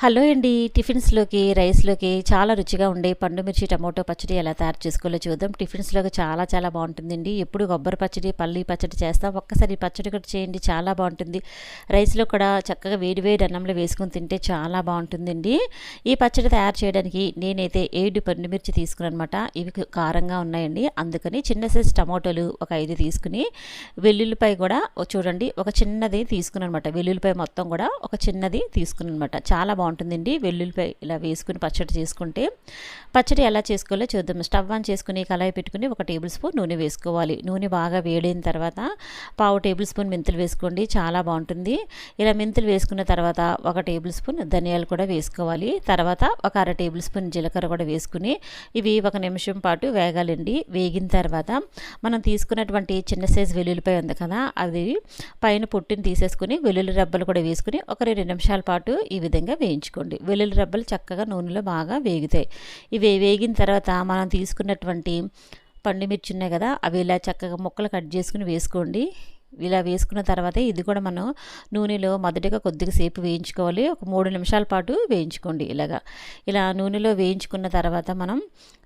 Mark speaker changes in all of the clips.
Speaker 1: Hello అండి టిఫిన్స్లోకి రైస్లోకి చాలా రుచిగా ఉండే పండు మిర్చి టమోటో పచ్చడి ఎలా తయారు చేసుకోవాలో చూద్దాం. టిఫిన్స్లోకి చాలా చాలా బాగుంటుందండి. ఎప్పుడు కొబ్బరి పచ్చడి పల్లి పచ్చడి చేస్తాం. ఒక్కసారి పచ్చడి కూడా చేయండి చాలా బాగుంటుంది. రైస్లో కూడా చక్కగా వేడి వేడి అన్నంలో వేసుకుని తింటే చాలా బాగుంటుందండి. ఈ పచ్చడి తయారు చేయడానికి నేనైతే ఏడు పండు మిర్చి తీసుకున్నాను ఇవి కారంగా ఉన్నాయండి. అందుకని చిన్న సైజ్ టమోటోలు ఒక ఐదు తీసుకుని వెల్లుల్లిపాయ కూడా చూడండి ఒక చిన్నది తీసుకున్నాను అనమాట వెల్లుల్లిపాయ మొత్తం కూడా ఒక చిన్నది తీసుకున్నాను అనమాట చాలా బాగుంటుందండి. వెల్లుల్లిపాయ ఇలా వేసుకుని పచ్చడి చేసుకుంటే. పచ్చడి ఎలా చేసుకోవాలో చూద్దాం. స్టవ్ ఆన్ చేసుకుని కళాయి పెట్టుకుని ఒక టేబుల్ స్పూన్ నూనె వేసుకోవాలి. నూనె బాగా వేడైన తర్వాత పావు టేబుల్ స్పూన్ మెంతులు వేసుకోండి. చాలా బాగుంటుంది. ఇలా మెంతులు వేసుకున్న తర్వాత ఒక టేబుల్ స్పూన్ ధనియాలు కూడా వేసుకోవాలి. తర్వాత ఒక అర టేబుల్ స్పూన్ జీలకర్ర కూడా వేసుకుని ఇవి ఒక నిమిషం పాటు వేగాలండి. వేగిన తర్వాత మనం తీసుకున్నటువంటి చిన్న సైజు వెల్లుల్లిపాయ ఉంది కదా అది పైన పొట్టుని తీసేసుకుని వెల్లుల్లి రబ్బలు కూడా వేసుకుని ఒక రెండు నిమిషాల పాటు ఈ విధంగా వేయించాలి వేయించుకోండి. వెల్లుల్లి రబ్బలు చక్కగా నూనెలో బాగా వేగుతాయి. ఇవి వేగిన తర్వాత మనం తీసుకున్నటువంటి పండుమిర్చి ఉన్నాయి కదా అవి ఇలా చక్కగా ముక్కలు కట్ చేసుకుని వేసుకోండి. ఇలా వేసుకున్న తర్వాత ఇది కూడా మనం నూనెలో మొదటిగా కొద్దిగా సేపు వేయించుకోవాలి. ఒక మూడు నిమిషాల పాటు వేయించుకోండి ఇలాగా. ఇలా నూనెలో వేయించుకున్న తర్వాత మనం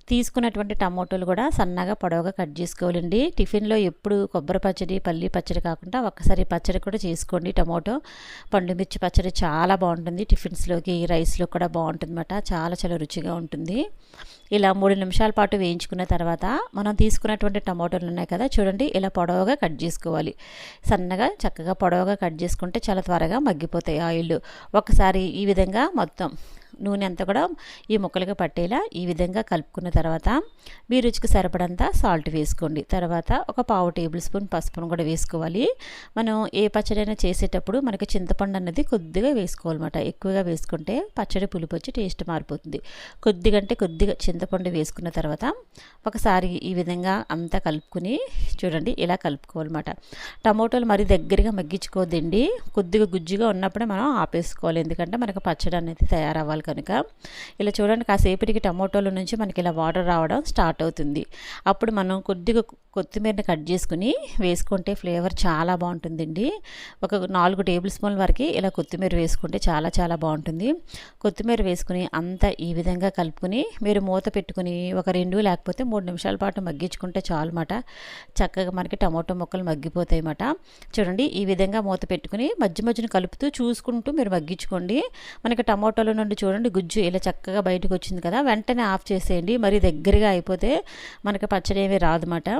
Speaker 1: తీసుకున్నటువంటి టమాటోలు కూడా సన్నగా పొడవుగా కట్ చేసుకోవాలండి. టిఫిన్లో ఎప్పుడు కొబ్బరి పచ్చడి పల్లి పచ్చడి కాకుండా ఒక్కసారి పచ్చడి కూడా చేసుకోండి. టమోటో పండుమిర్చి పచ్చడి చాలా బాగుంటుంది టిఫిన్స్లోకి రైస్లో కూడా బాగుంటుంది చాలా చాలా రుచిగా ఉంటుంది. ఇలా మూడు నిమిషాల పాటు వేయించుకున్న తర్వాత మనం తీసుకున్నటువంటి టమాటోలు ఉన్నాయి కదా చూడండి ఇలా పొడవుగా కట్ చేసుకోవాలి. సన్నగా చక్కగా పొడవుగా కట్ చేసుకుంటే చాలా త్వరగా మగ్గిపోతాయి ఆయిల్ ఒకసారి ఈ విధంగా మొత్తం నూనె అంతా కూడా ఈ ముక్కలుగా పట్టేలా ఈ విధంగా కలుపుకున్న తర్వాత మీ రుచికి సరిపడంత సాల్ట్ వేసుకోండి. తర్వాత ఒక పావు టేబుల్ స్పూన్ పసుపును కూడా వేసుకోవాలి. మనం ఏ పచ్చడైనా చేసేటప్పుడు మనకి చింతపండు అన్నది కొద్దిగా వేసుకోవాలన్నమాట. ఎక్కువగా వేసుకుంటే పచ్చడి పులుపు వచ్చి టేస్ట్ మారిపోతుంది. కొద్దిగా అంటే కొద్దిగా చింతపండు వేసుకున్న తర్వాత ఒకసారి ఈ విధంగా అంతా కలుపుకుని చూడండి ఇలా కలుపుకోవాలన్నమాట. టమోటాలు మరి దగ్గరగా మగ్గించుకోదండి. కొద్దిగా గుజ్జుగా ఉన్నప్పుడే మనం ఆపేసుకోవాలి. ఎందుకంటే మనకు పచ్చడి అనేది తయారవ్వాలి. కనుక. ఇలా చూడండి కాసేపటికి టమోటోల నుంచి మనకి ఇలా వాటర్ రావడం స్టార్ట్ అవుతుంది. అప్పుడు మనం కొద్దిగా కొత్తిమీరని కట్ చేసుకుని వేసుకుంటే ఫ్లేవర్ చాలా బాగుంటుందండి. ఒక నాలుగు టేబుల్ స్పూన్ల వరకు ఇలా కొత్తిమీర వేసుకుంటే చాలా చాలా బాగుంటుంది. కొత్తిమీర వేసుకుని అంతా ఈ విధంగా కలుపుకొని మీరు మూత పెట్టుకుని ఒక రెండు లేకపోతే మూడు నిమిషాల పాటు మగ్గించుకుంటే చాలు మాట చక్కగా మనకి టమాటో ముక్కలు మగ్గిపోతాయి అన్నమాట చూడండి ఈ విధంగా మూత పెట్టుకుని మధ్య మధ్యన కలుపుతూ చూసుకుంటూ మీరు మగ్గించుకోండి. మనకి టమాటోల నుండి చూడండి గుజ్జు ఇలా చక్కగా బయటకు వచ్చింది కదా వెంటనే ఆఫ్ చేసేయండి. మరి దగ్గరగా అయిపోతే మనకి పచ్చడి ఏమీ రాదన్నమాట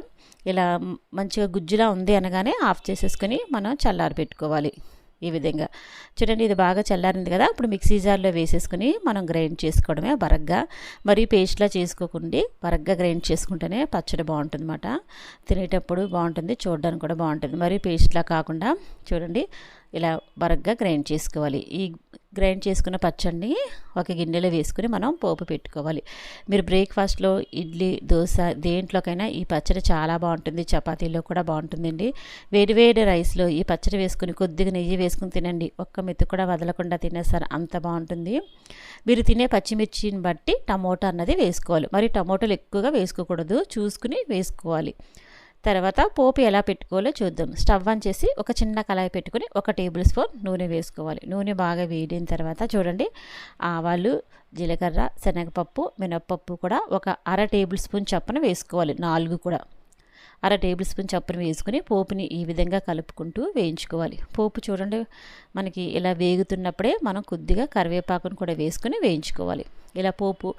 Speaker 1: ఇలా మంచిగా గుజ్జులా ఉంది అనగానే ఆఫ్ చేసేసుకొని మనం చల్లారి పెట్టుకోవాలి ఈ విధంగా. చూడండి ఇది బాగా చల్లారింది కదా? ఇప్పుడు మిక్సీ జార్లో వేసేసుకుని మనం గ్రైండ్ చేసుకోవడమే బరగ్గా. మరీ పేస్ట్లా చేసుకోకుండా బరగ్గా గ్రైండ్ చేసుకుంటేనే పచ్చడి బాగుంటుంది అనమాట తినేటప్పుడు బాగుంటుంది చూడడానికి కూడా బాగుంటుంది. మరీ పేస్ట్లా కాకుండా చూడండి ఇలా బరగ్గా గ్రైండ్ చేసుకోవాలి. ఈ గ్రైండ్ చేసుకున్న పచ్చడిని ఒక గిన్నెలో వేసుకుని మనం పోపు పెట్టుకోవాలి. మీరు బ్రేక్ఫాస్ట్లో ఇడ్లీ దోశ దేంట్లోకైనా ఈ పచ్చడి చాలా బాగుంటుంది. చపాతీలో కూడా బాగుంటుందండి. వేడి వేడి రైస్లో ఈ పచ్చడి వేసుకుని కొద్దిగా నెయ్యి వేసుకుని తినండి. ఒక్క మెత్తు కూడా వదలకుండా తినేస్తారు అంత బాగుంటుంది. మీరు తినే పచ్చిమిర్చిని బట్టి టమోటా అన్నది వేసుకోవాలి. మరి టమోటాలు ఎక్కువగా వేసుకోకూడదు. చూసుకుని వేసుకోవాలి. తర్వాత పోపు ఎలా పెట్టుకోవాలో చూద్దాం. స్టవ్ ఆన్ చేసి ఒక చిన్న కళాయి పెట్టుకుని ఒక టేబుల్ స్పూన్ నూనె వేసుకోవాలి. నూనె బాగా వేడిన తర్వాత చూడండి ఆవాలు జీలకర్ర శనగపప్పు మినప్పప్పు కూడా ఒక అర టేబుల్ స్పూన్ చప్పున వేసుకోవాలి. నాలుగు కూడా. అర టేబుల్ స్పూన్ చప్పున వేసుకుని పోపుని ఈ విధంగా కలుపుకుంటూ వేయించుకోవాలి. పోపు చూడండి మనకి ఇలా వేగుతున్నప్పుడే మనం కొద్దిగా కరివేపాకును కూడా వేసుకుని వేయించుకోవాలి. ఇలా పోపు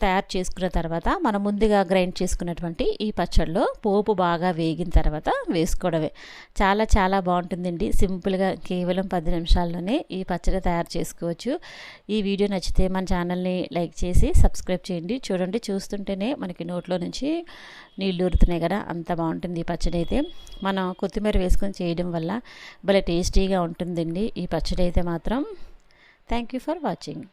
Speaker 1: తయారు చేసుకున్న తర్వాత మనం ముందుగా గ్రైండ్ చేసుకున్నటువంటి ఈ పచ్చడిలో పోపు బాగా వేగిన తర్వాత వేసుకోవడమే. చాలా చాలా బాగుంటుందండి. సింపుల్గా కేవలం పది నిమిషాల్లోనే ఈ పచ్చడి తయారు చేసుకోవచ్చు. ఈ వీడియో నచ్చితే మన ఛానల్ని లైక్ చేసి సబ్స్క్రైబ్ చేయండి. చూడండి చూస్తుంటేనే మనకి నోట్లో నుంచి నీళ్ళు ఊరుతున్నాయి కదా అంత బాగుంటుంది ఈ పచ్చడి అయితే. మనం కొత్తిమీర వేసుకొని చేయడం వల్ల భలే టేస్టీగా ఉంటుందండి ఈ పచ్చడి అయితే మాత్రం. Thank you for watching.